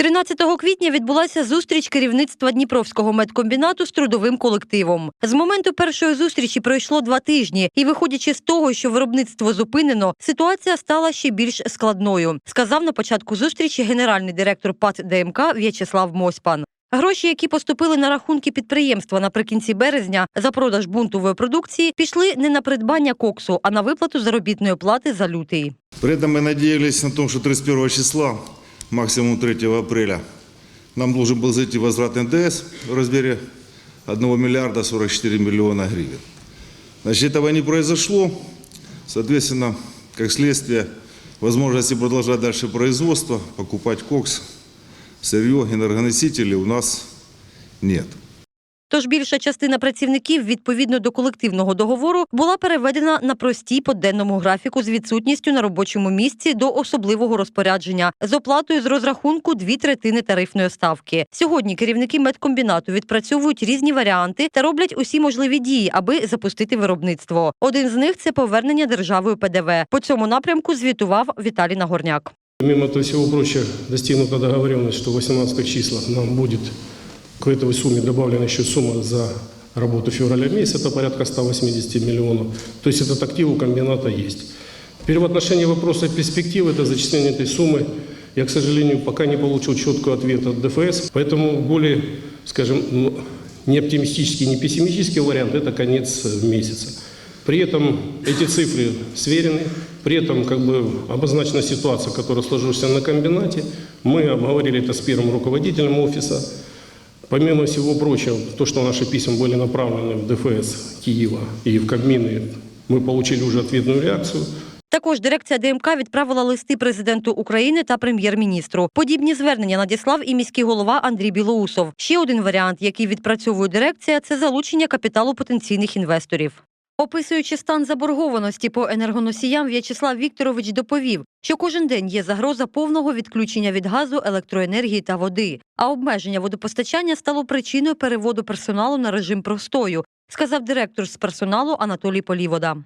13 квітня відбулася зустріч керівництва Дніпровського медкомбінату з трудовим колективом. З моменту першої зустрічі пройшло два тижні, і виходячи з того, що виробництво зупинено, ситуація стала ще більш складною, сказав на початку зустрічі генеральний директор ПАТ ДМК В'ячеслав Мосьпан. Гроші, які поступили на рахунки підприємства наприкінці березня за продаж бунтової продукції, пішли не на придбання коксу, а на виплату заробітної плати за лютий. При этом мы надеялись на том, что 31 числа, максимум 3 апреля, нам должен был зайти возврат НДС в размере 1 миллиарда 44 миллиона гривен. Значит, этого не произошло. Соответственно, как следствие, возможности продолжать дальше производство, покупать кокс, сырье, энергоносители у нас нет. Тож більша частина працівників відповідно до колективного договору була переведена на простій по денному графіку з відсутністю на робочому місці до особливого розпорядження з оплатою з розрахунку дві третини тарифної ставки. Сьогодні керівники медкомбінату відпрацьовують різні варіанти та роблять усі можливі дії, аби запустити виробництво. Один з них це повернення державою ПДВ. По цьому напрямку звітував Віталій Нагорняк. Помимо того всего прочего, достигнута договоренность, что в 18 числах нам будет к этой сумме добавлена еще сумма за работу февраля месяца, это порядка 180 миллионов. То есть этот актив у комбината есть. Теперь в отношении вопроса перспективы, это зачисление этой суммы, я, к сожалению, пока не получил четкого ответа от ДФС, поэтому более, скажем, не оптимистический, не пессимистический вариант – это конец э, месяца. При этом эти цифры сверены, при этом как бы обозначена ситуация, которая сложилась на комбинате. Мы обговорили это с первым руководителем офиса. Помимо всего прочего, то, что наши письма были направлены в ДФС Киева и в Кабмины, мы получили уже ответную реакцию. Також дирекція ДМК відправила листи президенту України та прем'єр-міністру. Подібні звернення надіслав і міський голова Андрій Білоусов. Ще один варіант, який відпрацьовує дирекція, це залучення капіталу потенційних інвесторів. Описуючи стан заборгованості по енергоносіям, В'ячеслав Вікторович доповів, що кожен день є загроза повного відключення від газу, електроенергії та води. А обмеження водопостачання стало причиною переводу персоналу на режим простою, сказав директор з персоналу Анатолій Полівода.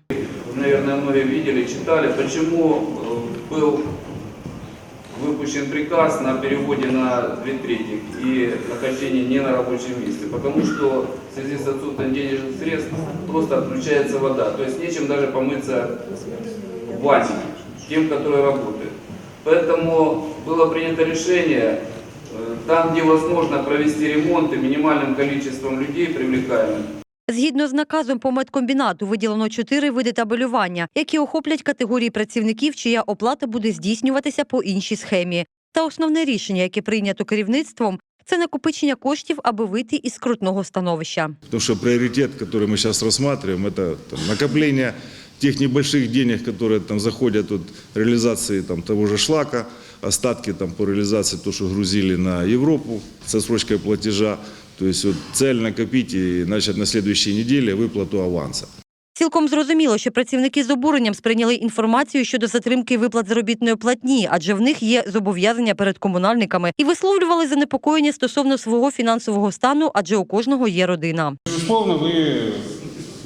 наверное, многие видели, читали, почему э, был выпущен приказ на переводе на две трети и нахождение не на рабочем месте. Потому что в связи с отсутствием денежных средств просто отключается вода. То есть нечем даже помыться в ванне тем, которые работают. Поэтому было принято решение, э, там, где возможно провести ремонты минимальным количеством людей привлекаемых, Згідно з наказом по медкомбінату виділено чотири види табелювання, які охоплять категорії працівників, чия оплата буде здійснюватися по іншій схемі. Та основне рішення, яке прийнято керівництвом, це накопичення коштів, аби вийти із скрутного становища. Потому что приоритет, который мы сейчас рассматриваем, это там, накопление тех небольших денег, которые там заходят от реализации там, того же шлака, остатки там, по реализации то, что грузили на Европу со срочкой платежа. То есть вот, цель накопить и начать на следующей неделе выплату аванса. Цілком зрозуміло, що працівники з обуренням сприйняли інформацію щодо затримки виплат заробітної платні, адже в них є зобов'язання перед комунальниками і висловлювали занепокоєння стосовно свого фінансового стану, адже у кожного є родина. Безусловно, вы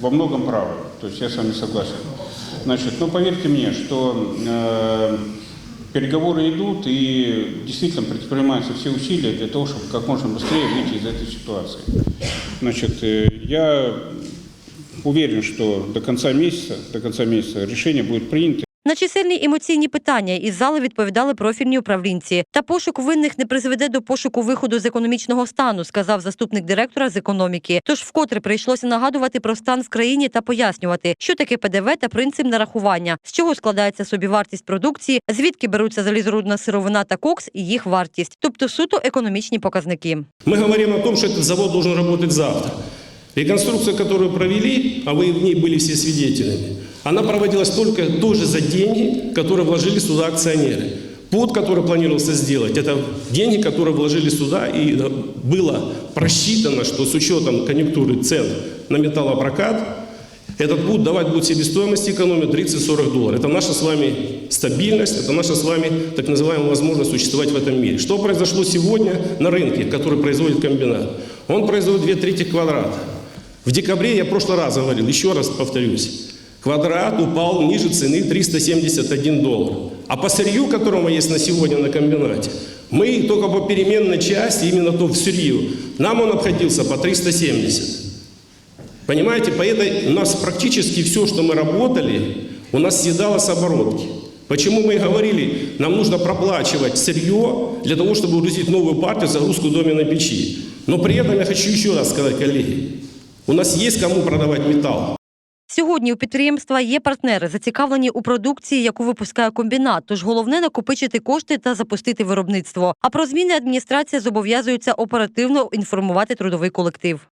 во многом правы. То есть я с вами согласен. Значит, ну поверьте мне, что э, переговоры идут и действительно предпринимаются все усилия для того, чтобы как можно быстрее выйти из этой ситуации. Значит, э, я уверен, что до конца месяца, до конца месяца решение будет принято. На чисельні емоційні питання із зали відповідали профільні управлінці. Та пошук винних не призведе до пошуку виходу з економічного стану, сказав заступник директора з економіки. Тож вкотре прийшлося нагадувати про стан в країні та пояснювати, що таке ПДВ та принцип нарахування, з чого складається собівартість продукції, звідки беруться залізорудна сировина та кокс і їх вартість, тобто суто економічні показники. Мы говорим о том, что этот завод должен работать завтра. Реконструкция, которую провели, а вы в ней были все свидетелями, она проводилась только тоже за деньги, которые вложили сюда акционеры. Под, который планировался сделать, это деньги, которые вложили сюда, и э, было просчитано, что с учетом конъюнктуры цен на металлопрокат, этот путь давать будет себестоимость экономии 30-40 долларов. Это наша с вами стабильность, это наша с вами так называемая возможность существовать в этом мире. Что произошло сегодня на рынке, который производит комбинат? Он производит две трети квадрата. В декабре, я в прошлый раз говорил, еще раз повторюсь, квадрат упал ниже цены 371 доллар. А по сырью, которое есть на сегодня на комбинате, мы только по переменной части, именно то в сырью, нам он обходился по 370. Понимаете, по этой у нас практически все, что мы работали, у нас съедалось оборотки. Почему мы и говорили, нам нужно проплачивать сырье для того, чтобы грузить новую партию, загрузку доменной печи. Но при этом я хочу еще раз сказать, коллеги, у нас есть кому продавать металл. Сьогодні у підприємства є партнери, зацікавлені у продукції, яку випускає комбінат. Тож головне накопичити кошти та запустити виробництво. А про зміни адміністрація зобов'язується оперативно інформувати трудовий колектив.